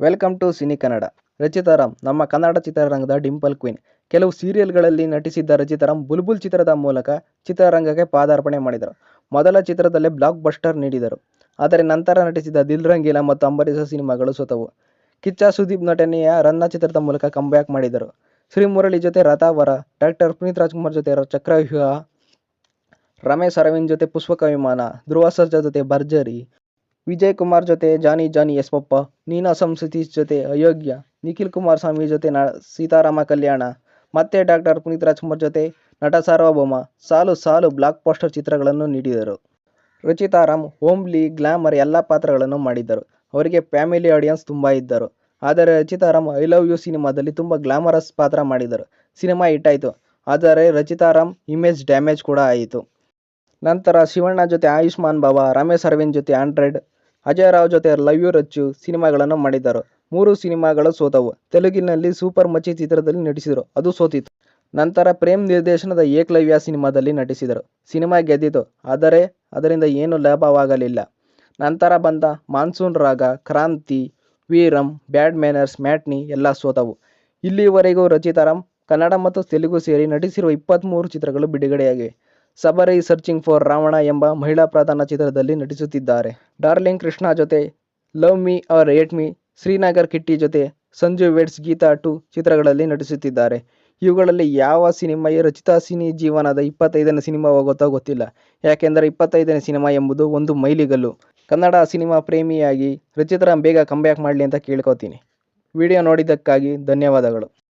Welcome to cine Kannada. Rachita Ram ನಮ್ಮ ಕನ್ನಡ ಚಿತ್ರರಂಗದ Dimple queen. ಕೆಲವು ಸೀರಿಯಲ್ಗಳಲ್ಲಿ ನಟಿಸಿದ್ದ ರಚಿತಾರಾಮ್ ಬುಲ್ಬುಲ್ ಚಿತ್ರದ ಮೂಲಕ ಚಿತ್ರರಂಗಕ್ಕೆ ಪಾದಾರ್ಪಣೆ ಮಾಡಿದರು. ಮೊದಲ ಚಿತ್ರದಲ್ಲೇ ಬ್ಲಾಕ್ ಬಸ್ಟರ್ ನೀಡಿದರು. ಆದರೆ ನಂತರ ನಟಿಸಿದ ದಿಲ್ ರಂಗೀಲಾ ಮತ್ತು ಅಂಬರೀಷ ಸಿನಿಮಾಗಳು ಸೋತವು. ಕಿಚ್ಚ ಸುದೀಪ್ ನಟನೆಯ ರನ್ನ ಚಿತ್ರದ ಮೂಲಕ ಕಂಬ್ಯಾಕ್ ಮಾಡಿದರು. ಶ್ರೀಮುರಳಿ ಜೊತೆ ರಥಾವರ ಡಾಕ್ಟರ್ ಪುನೀತ್ ರಾಜ್ಕುಮಾರ್ ಜೊತೆ ಚಕ್ರವ್ಯೂಹ, ರಮೇಶ್ ಅರವಿಂದ್ ಜೊತೆ ಪುಷ್ಪಕ ವಿಮಾನ ಧ್ರುವ ಸರ್ಜಾ ಜೊತೆ ಭರ್ಜರಿ ವಿಜಯ್ ಕುಮಾರ್ ಜೊತೆ ಜಾನಿ ಜಾನಿ ಎಸ್ ನೀನಾ ಸತೀಶ್ ಜೊತೆ ಅಯೋಗ್ಯ, ನಿಖಿಲ್ ಕುಮಾರಸ್ವಾಮಿ ಜೊತೆ ನ ಸೀತಾರಾಮ ಕಲ್ಯಾಣ, ಮತ್ತೆ ಡಾಕ್ಟರ್ ಪುನೀತ್ ರಾಜ್ಕುಮಾರ್ ಜೊತೆ ನಟ ಸಾರ್ವಭೌಮ, ಸಾಲು ಸಾಲು ಬ್ಲಾಕ್ ಪೋಸ್ಟರ್ ಚಿತ್ರಗಳನ್ನು ನೀಡಿದರು. ರುಚಿತಾರಾಮ್ ಹೋಮ್ಲಿ ಗ್ಲಾಮರ್ ಎಲ್ಲ ಪಾತ್ರಗಳನ್ನು ಮಾಡಿದ್ದರು. ಅವರಿಗೆ ಫ್ಯಾಮಿಲಿ ಆಡಿಯನ್ಸ್ ತುಂಬ ಇದ್ದರು. ಆದರೆ ರಚಿತಾರಾಮ್ ಐ ಲವ್ ಯು ಸಿನಿಮಾದಲ್ಲಿ ತುಂಬ ಗ್ಲಾಮರಸ್ ಪಾತ್ರ ಮಾಡಿದರು ಸಿನಿಮಾ ಹಿಟ್ಟಾಯಿತು. ಆದರೆ ರಚಿತಾರಾಮ್ ಇಮೇಜ್ ಡ್ಯಾಮೇಜ್ ಕೂಡ ಆಯಿತು. ನಂತರ ಶಿವಣ್ಣ ಜೊತೆ ಆಯುಷ್ಮಾನ್ ಬಾಬಾ ರಮೇಶ್ ಅರವಿಂದ್ ಜೊತೆ ಹಂಡ್ರೆಡ್ ಅಜಯ್ ರಾವ್ ಜೊತೆ ಲವ್ ಯು ರಚ್ಚು ಸಿನಿಮಾಗಳನ್ನು ಮಾಡಿದ್ದರು. ಮೂರು ಸಿನಿಮಾಗಳು ಸೋತವು. ತೆಲುಗಿನಲ್ಲಿ ಸೂಪರ್ ಮಚ್ಚಿ ಚಿತ್ರದಲ್ಲಿ ನಟಿಸಿದರು. ಅದು ಸೋತಿತ್ತು. ನಂತರ ಪ್ರೇಮ್ ನಿರ್ದೇಶನದ ಏಕಲವ್ಯ ಸಿನಿಮಾದಲ್ಲಿ ನಟಿಸಿದರು. ಸಿನಿಮಾ ಗೆದ್ದಿತು. ಆದರೆ ಅದರಿಂದ ಏನು ಲಾಭವಾಗಲಿಲ್ಲ. ನಂತರ ಬಂದ ಮಾನ್ಸೂನ್ ರಾಗ, ಕ್ರಾಂತಿ ವೀರಂ ಬ್ಯಾಡ್ ಮ್ಯಾನರ್ಸ್, ಮ್ಯಾಟ್ನಿ ಎಲ್ಲ ಸೋತವು. ಇಲ್ಲಿವರೆಗೂ ರಚಿತಾರಾಮ್ ಕನ್ನಡ ಮತ್ತು ತೆಲುಗು ಸೇರಿ ನಟಿಸಿರುವ ಇಪ್ಪತ್ತ್ಮೂರು ಚಿತ್ರಗಳು ಬಿಡುಗಡೆಯಾಗಿವೆ. ಸಬರಿ ಸರ್ಚಿಂಗ್ ಫಾರ್ ರಾವಣ ಎಂಬ ಮಹಿಳಾ ಪ್ರಧಾನ ಚಿತ್ರದಲ್ಲಿ ನಟಿಸುತ್ತಿದ್ದಾರೆ. ಡಾರ್ಲಿಂಗ್ ಕೃಷ್ಣ ಜೊತೆ love me or hate me, Srinagar Kitty ಜೊತೆ ಸಂಜು ವೆಡ್ಸ್ ಗೀತಾ ಟು ಚಿತ್ರಗಳಲ್ಲಿ ನಟಿಸುತ್ತಿದ್ದಾರೆ. ಇವುಗಳಲ್ಲಿ ಯಾವ ಸಿನಿಮಾ ರಚಿತಾ ಸಿನಿ ಜೀವನದ ಇಪ್ಪತ್ತೈದನೇ ಸಿನಿಮಾ ಹೋಗುತ್ತೋ ಗೊತ್ತಿಲ್ಲ. ಯಾಕೆಂದರೆ ಇಪ್ಪತ್ತೈದನೇ ಸಿನಿಮಾ ಎಂಬುದು ಒಂದು ಮೈಲಿಗಲ್ಲು. ಕನ್ನಡ ಸಿನಿಮಾ ಪ್ರೇಮಿಯಾಗಿ ರಚಿತರ ಬೇಗ ಕಂಬ್ಯಾಕ್ ಮಾಡಲಿ ಅಂತ ಕೇಳ್ಕೋತೀನಿ. ವಿಡಿಯೋ ನೋಡಿದ್ದಕ್ಕಾಗಿ ಧನ್ಯವಾದಗಳು.